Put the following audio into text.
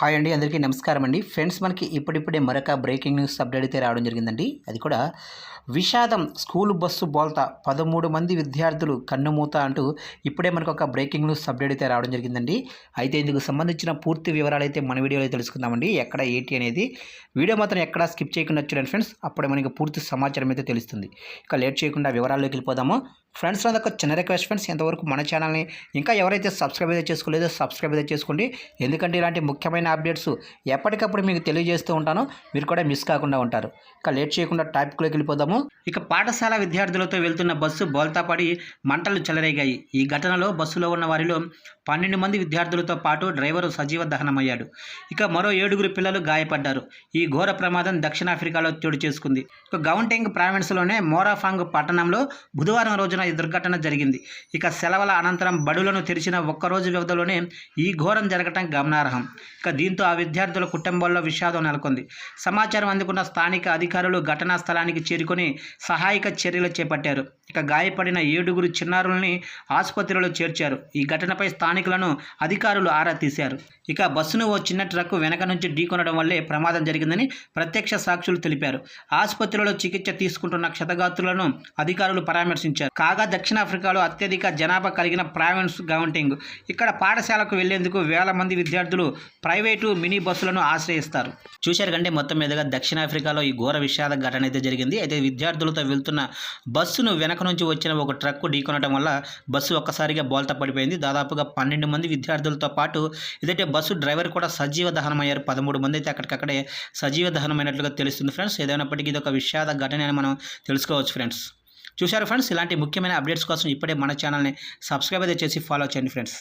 Hi అండి అందరికీ నమస్కారం అండి. ఫ్రెండ్స్ మనకి ఇప్పుడిప్పుడే మరొక బ్రేకింగ్ న్యూస్ అప్డేట్ అయితే రావడం జరిగిందండి. అది కూడా విషాదం స్కూల్ బస్సు బోల్తా పదమూడు మంది విద్యార్థులు కన్నుమూత అంటూ ఇప్పుడే మనకు ఒక బ్రేకింగ్ న్యూస్ అప్డేట్ అయితే రావడం జరిగిందండి. అయితే ఇందుకు సంబంధించిన పూర్తి వివరాలు అయితే మన వీడియోలో తెలుసుకుందామండి. ఎక్కడ ఏంటి అనేది వీడియో మాత్రం ఎక్కడ స్కిప్ చేయకుండా చూడండి ఫ్రెండ్స్. అప్పుడే మనకి పూర్తి సమాచారం అయితే తెలుస్తుంది. ఇక లేట్ చేయకుండా వివరాల్లోకి వెళ్ళిపోదాము. ఫ్రెండ్స్ ఒక చిన్న రిక్వెస్ట్ ఫ్రెండ్స్ ఎంతవరకు మన ఛానల్ని ఇంకా ఎవరైతే సబ్స్క్రైబ్ అయితే చేసుకోలేదో సబ్స్క్రైబ్ అయితే చేసుకోండి. ఎందుకంటే ఇలాంటి ముఖ్యమైన అప్డేట్స్ ఎప్పటికప్పుడు మీకు తెలియజేస్తూ ఉంటాను. మీరు కూడా మిస్ కాకుండా ఉంటారు. ఇక లేట్ చేయకుండా టాపిక్లోకి వెళ్ళిపోదాము. ఇక పాఠశాల విద్యార్థులతో వెళ్తున్న బస్సు బోల్తాపడి మంటలు చెలరేగాయి. ఈ ఘటనలో బస్సులో ఉన్న వారిలో పన్నెండు మంది విద్యార్థులతో పాటు డ్రైవరు సజీవ దహనమయ్యాడు. ఇక మరో ఏడుగురు పిల్లలు గాయపడ్డారు. ఈ ఘోర ప్రమాదం దక్షిణాఫ్రికాలో చోటు చేసుకుంది. ఇక గౌంటెంగ్ ప్రావిన్స్లోనే మోరాఫాంగ్ పట్టణంలో బుధవారం రోజున దుర్ఘటన జరిగింది. ఇక సెలవుల అనంతరం బడులను తెరిచిన ఒక్కరోజు వ్యవధిలోనే ఈ ఘోరం జరగటం గమనార్హం. ఇక దీంతో ఆ విద్యార్థుల కుటుంబాల్లో విషాదం నెలకొంది. సమాచారం అందుకున్న స్థానిక అధికారులు ఘటనా స్థలానికి చేరుకొని సహాయక చర్యలు చేపట్టారు. ఇక గాయపడిన ఏడుగురు చిన్నారుల్ని ఆసుపత్రిలో చేర్చారు. ఈ ఘటనపై స్థానికులను అధికారులు ఆరా తీశారు. ఇక బస్సును ఓ చిన్న ట్రక్కు వెనక నుంచి ఢీకొనడం వల్లే ప్రమాదం జరిగిందని ప్రత్యక్ష సాక్షులు తెలిపారు. ఆసుపత్రిలో చికిత్స తీసుకుంటున్న క్షతగాత్రులను అధికారులు పరామర్శించారు. కాగా దక్షిణాఫ్రికాలో అత్యధిక జనాభా కలిగిన ప్రావిన్స్ గౌంటింగ్. ఇక్కడ పాఠశాలకు వెళ్ళేందుకు వేల మంది విద్యార్థులు ప్రైవేటు మినీ బస్సులను ఆశ్రయిస్తారు. చూశారు కంటే మొత్తం మీదుగా దక్షిణాఫ్రికాలో ఈ ఘోర విషాద ఘటన అయితే జరిగింది. అయితే విద్యార్థులతో వెళ్తున్న బస్సును వెనక నుంచి వచ్చిన ఒక ట్రక్కు ఢీకొనడం వల్ల బస్సు ఒక్కసారిగా బోల్తా పడిపోయింది. దాదాపుగా పన్నెండు మంది విద్యార్థులతో పాటు ఇదైతే బస్సు డ్రైవర్ కూడా సజీవ దహనమయ్యారు. పదమూడు మంది అయితే అక్కడికక్కడే సజీవ దహనమైనట్లుగా తెలుస్తుంది ఫ్రెండ్స్. ఏదైనప్పటికీ ఇది ఒక విషాద ఘటన అని మనం తెలుసుకోవచ్చు ఫ్రెండ్స్. చూశారు ఫ్రెండ్స్. ఇలాంటి ముఖ్యమైన అప్డేట్స్ కోసం ఇప్పుడే మన ఛానల్ని సబ్స్క్రైబ్ అయితే చేసి ఫాలో చేయండి ఫ్రెండ్స్.